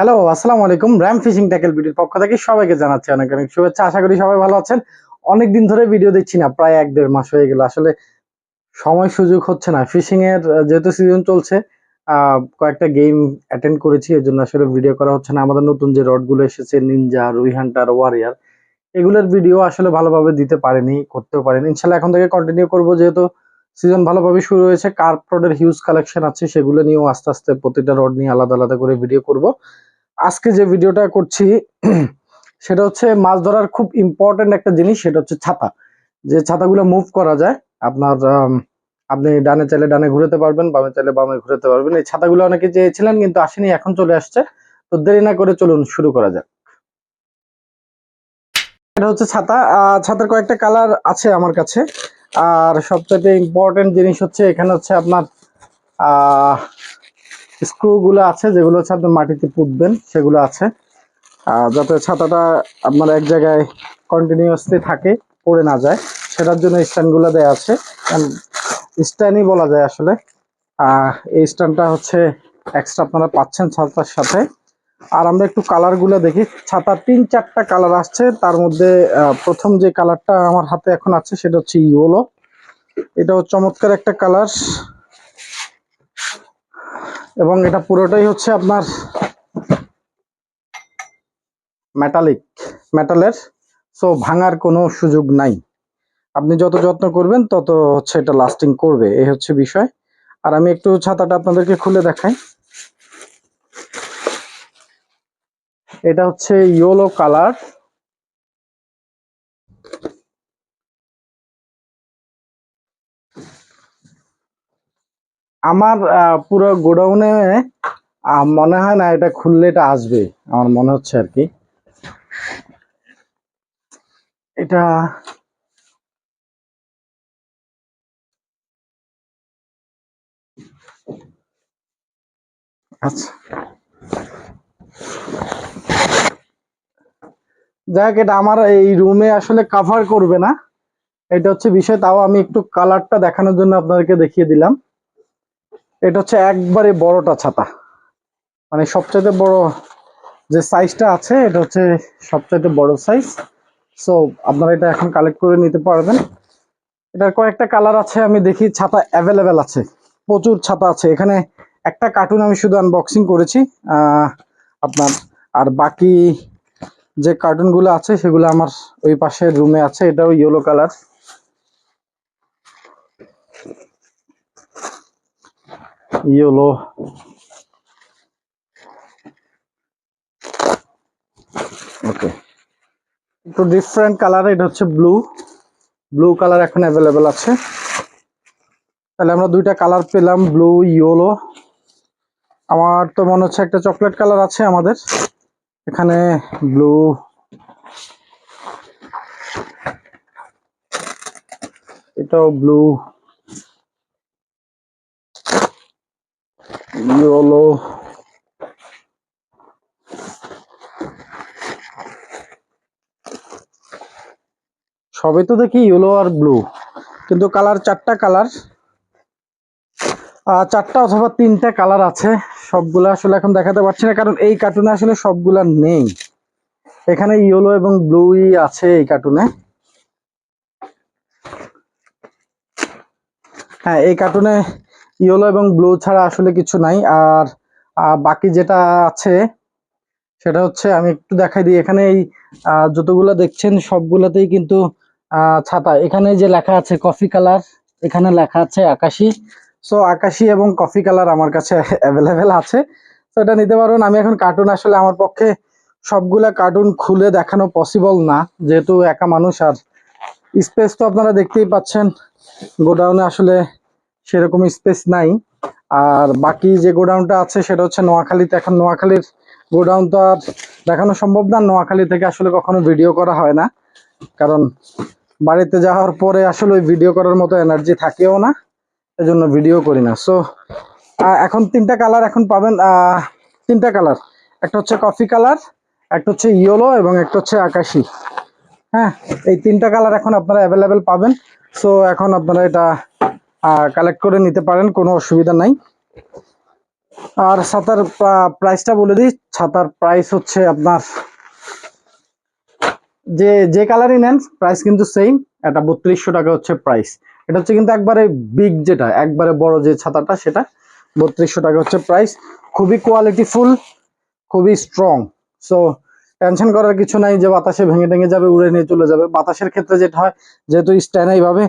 Hello আসসালামু আলাইকুম। RAM fishing tackle ভিডিওর পক্ষ থেকে সবাইকে জানাচ্ছি অনেক অনেক শুভেচ্ছা। আশা করি সবাই ভালো আছেন। অনেক দিন ধরে ভিডিও দিচ্ছি না, প্রায় এক দেড় মাস হয়ে গেল। আসলে সময় সুযোগ হচ্ছে না। ফিশিং এর যেহেতু সিজন চলছে কয়েকটা গেম অ্যাটেন্ড করেছি, এর জন্য আসলে ভিডিও করা হচ্ছে না। আমাদের নতুন যে রডগুলো এসেছে নিনজা রুই হান্টার ওয়ারিয়ার এগুলোর ভিডিও আসলে ভালোভাবে দিতে পারেনি, করতেও পারেনি। ইনশাল্লাহ এখন থেকে কন্টিনিউ করব, যেহেতু সিজন ভালোভাবে শুরু হয়েছে। কার্প রডের হিউজ কালেকশন আছে, সেগুলো নিয়েও আস্তে আস্তে প্রতিটা রড নিয়ে আলাদা আলাদা করে ভিডিও করব। আজকে যে ভিডিওটা করছি, সেটা হচ্ছে মাছ ধরার খুব ইম্পর্টেন্ট একটা জিনিস, সেটা হচ্ছে ছাতা। যে ছাতাগুলো মুভ করা যায়, আপনার আপনি ডানে চাইলে ডানে ঘুরতে পারবেন, বামে চাইলে বামে ঘুরতে পারবেন। এই ছাতাগুলো অনেকে চেয়েছিলেন, কিন্তু আসেনি, এখন চলে আসছে। তো দেরি না করে চলুন শুরু করা যাক। এটা হচ্ছে ছাতা। ছাতার কয়েকটা কালার আছে আমার কাছে। আর সবচেয়ে ইম্পর্টেন্ট জিনিস হচ্ছে, এখানে হচ্ছে আপনার আহ স্ক্রু গুলো আছে, যেগুলো হচ্ছে আপনি মাটিতে পুঁতবেন, সেগুলো আছে। যাতে ছাতাটা আপনার এক জায়গায় কন্টিনিউয়াসলি থাকে, পড়ে না যায়, সেটার জন্য স্ট্যান্ডগুলো দেওয়া আছে স্ট্যান্ডই বলা যায় আসলে। এই স্ট্যান্ডটা হচ্ছে এক্সট্রা আপনারা পাচ্ছেন ছাতার সাথে। আর আমরা একটু কালারগুলো দেখি। ছাতার তিন চারটা কালার আসছে। তার মধ্যে প্রথম যে কালারটা আমার হাতে এখন আছে, সেটা হচ্ছে ইয়োলো এটাও চমৎকার একটা কালার এবং এটা পুরোটাই হচ্ছে আপনার মেটালিক মেটালের সো ভাঙার কোনো সুযোগ নাই। আপনি যত যত্ন করবেন, তত হচ্ছে এটা লাস্টিং করবে। এই হচ্ছে বিষয়। আর আমি একটু ছাতাটা আপনাদেরকে খুলে দেখাই। এটা হচ্ছে ইয়েলো কালার আমার পুরো গোডাউনে মনে হয় না এটা খুললে এটা আসবে, আমার মনে হচ্ছে আর কি। এটা আচ্ছা। যাক, এটা আমার এই রুমে আসলে কাভার করবে না। এটা হচ্ছে বিষয়, তাও আমি একটু কালারটা দেখানোর জন্য আপনাদেরকে দেখিয়ে দিলাম। এটা হচ্ছে একবারে বড়টা ছাতা। মানে সবচাইতে বড় যে সাইজটা আছে, এটা হচ্ছে সবচাইতে বড় সাইজ সো আপনারা এটা এখন কালেক্ট করে নিতে পারবেন। এটার কয়েকটা কালার আছে, আমি দেখি ছাতা অ্যাভেলেবেল আছে। প্রচুর ছাতা আছে। এখানে একটা কার্টুন আমি শুধু আনবক্সিং করেছি। আপনার, আর বাকি যে কার্টুনগুলো আছে, সেগুলো আমার ওই পাশের রুমে আছে। এটাও ইয়েলো কালার ইয়েলো ওকে একটু ডিফারেন্ট কালার এটা হচ্ছে ব্লু ব্লু কালার এখন অ্যাভেলেবেল আছে। তাহলে আমরা দুইটা কালার পেলাম ব্লু ইয়েলো আমার তো মনে হচ্ছে একটা চকলেট কালার আছে আমাদের। এখানে ব্লু এটাও ব্লু ইয়েলো সবে তো দেখি ইয়েলো আর ব্লু কিন্তু কালার চারটা কালার চারটা অথবা তিনটা কালার আছে, সবগুলা আসলে এখন দেখাতে পারছি না, কারণ এই কার্টুনে আসলে সবগুলা নেই। এখানে ইয়েলো এবং ব্লুই আছে এই কার্টুনে হ্যাঁ এই কার্টুনে ইয়েলো এবং ব্লু ছাড়া আসলে কিছু নাই। আর বাকি যেটা আছে, সেটা হচ্ছে আমি একটু দেখাই দিই। এখানে এই যতগুলা দেখছেন সবগুলাতেই কিন্তু ছাতা এখানে যে লেখা আছে কফি কালার, এখানে লেখা আছে আকাশি। সো, আকাশি এবং কফি কালার আমার কাছে অ্যাভেলেবেল আছে। তো এটা নিতে পারবেন আমি এখন কার্টুন আসলে আমার পক্ষে সবগুলা কার্টুন খুলে দেখানো পসিবল না। যেহেতু একা মানুষ, আর স্পেস তো আপনারা দেখতেই পাচ্ছেন। গোডাউনে আসলে সেরকম স্পেস নাই। আর বাকি যে গোডাউনটা আছে সেটা হচ্ছে নোয়াখালীতে। এখন নোয়াখালীর গোডাউন তো আর দেখানো সম্ভব না। নোয়াখালী থেকে আসলে কখনো ভিডিও করা হয় না। কারণ বাড়িতে যাওয়ার পরে আসলে ওই ভিডিও করার মতো এনার্জি থাকেও না। এজন্য ভিডিও করি না। সো এখন তিনটা কালার এখন পাবেন তিনটা কালার একটা হচ্ছে কফি কালার একটা হচ্ছে ইয়েলো এবং একটা হচ্ছে আকাশি। হ্যাঁ এই তিনটা কালার এখন আপনারা অ্যাভেলেবেল পাবেন। সো এখন আপনারা এটা কালেক্ট করে নিতে পারেন, কোনো অসুবিধা নাই। আর ছাতার প্রাইসটা বলে দিই, ছাতার প্রাইস হচ্ছে আপনার যে যে কালারই নেন প্রাইস কিন্তু সেম এটা বত্রিশশো টাকা হচ্ছে প্রাইস এটা হচ্ছে কিন্তু একবারে বিগ যেটা, একবারে বড় যে ছাতাটা, সেটা বত্রিশশো টাকা হচ্ছে প্রাইস খুবই কোয়ালিটি ফুল খুবই স্ট্রং সো টেনশন করার কিছু নাই যে বাতাসে ভেঙে ভেঙে যাবে, উড়ে নিয়ে চলে যাবে। বাতাসের ক্ষেত্রে যেটা হয়, যেহেতু স্ট্যান্ড এইভাবে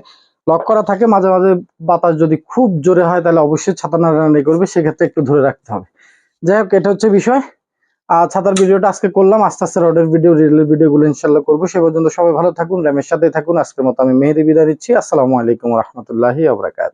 লক করা থাকে, মাঝে মাঝে বাতাস যদি খুব জোরে হয় তাহলে অবশ্যই ছাতা নাড়ানাড়ি করবে, সেক্ষেত্রে একটু ধরে রাখতে হবে। যাই হোক, এটা হচ্ছে বিষয়। আর ছাতার ভিডিওটা আজকে করলাম, আস্তে আস্তে রডের ভিডিও, রিলের ভিডিওগুলো ইনশাল্লাহ করব। সে পর্যন্ত সবাই ভালো থাকুন র্যামের সাথে থাকুন। আজকের মতো আমি মেহেদি বিদায় দিচ্ছি। আসসালামু আলাইকুম রহমতুল্লাহি আবরাকাত